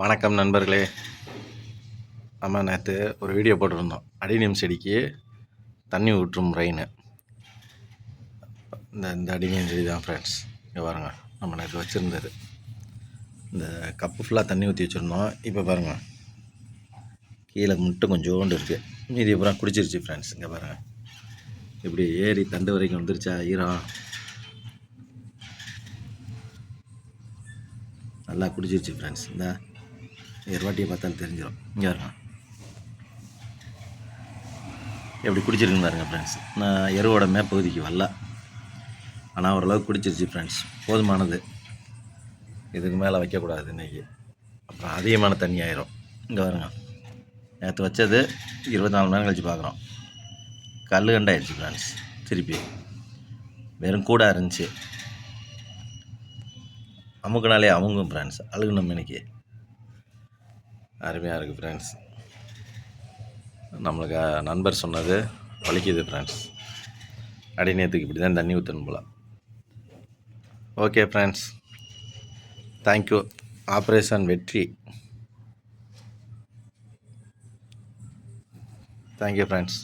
வணக்கம் நண்பர்களே. நம்ம நேற்று ஒரு வீடியோ போட்டிருந்தோம். அடினியம் செடிக்கு தண்ணி ஊற்றும் முறைன்னு இந்த இந்த அடினியம் செடி தான் ஃப்ரெண்ட்ஸ் இங்கே பாருங்கள் நம்ம நேற்று வச்சுருந்தது. இந்த கப்பு ஃபுல்லாக தண்ணி ஊற்றி வச்சுருந்தோம். இப்போ பாருங்கள் கீழே மட்டும் கொஞ்சோண்டு இருக்குது மீதி அப்புறம் குடிச்சிருச்சு ஃப்ரெண்ட்ஸ் இங்கே பாருங்கள் இப்படி ஏறி தண்டு வரைக்கும் வந்துருச்சா ஈரம் நல்லா குடிச்சிருச்சு ஃப்ரெண்ட்ஸ் இந்த. எருவாட்டியை பார்த்தாலும் தெரிஞ்சிடும் இங்கே பாருங்க எப்படி குடிச்சிருக்குன்னு பாருங்க ஃப்ரெண்ட்ஸ் நான் எருவோட மேப்பகுதிக்கு வரல. ஆனால் ஓரளவுக்கு குடிச்சிருச்சு ஃப்ரெண்ட்ஸ் போதுமானது. இதுக்கு மேலே வைக்கக்கூடாது இன்றைக்கி அப்புறம் அதிகமான தண்ணி ஆயிரும். இங்கே பாருங்க. நேற்று வச்சது இருபத்தி நாலு மணி நேரம் கழிச்சு பார்க்குறோம். கல் கண்டாயிடுச்சு ஃப்ரெண்ட்ஸ் திருப்பி. வெறும் கூட இருந்துச்சு. அமுக்குனாலே அமுங்கும் ஃப்ரெண்ட்ஸ் அழுகணும் இன்னைக்கு. அருமையாக இருக்குது ஃப்ரெண்ட்ஸ் நம்மளுக்கு நண்பர் சொன்னது வலிக்குது ஃப்ரெண்ட்ஸ் அடிநேத்துக்கு இப்படி தான் தண்ணி ஊற்றணும் போல். Okay friends thank you operation வெற்றி. Thank you friends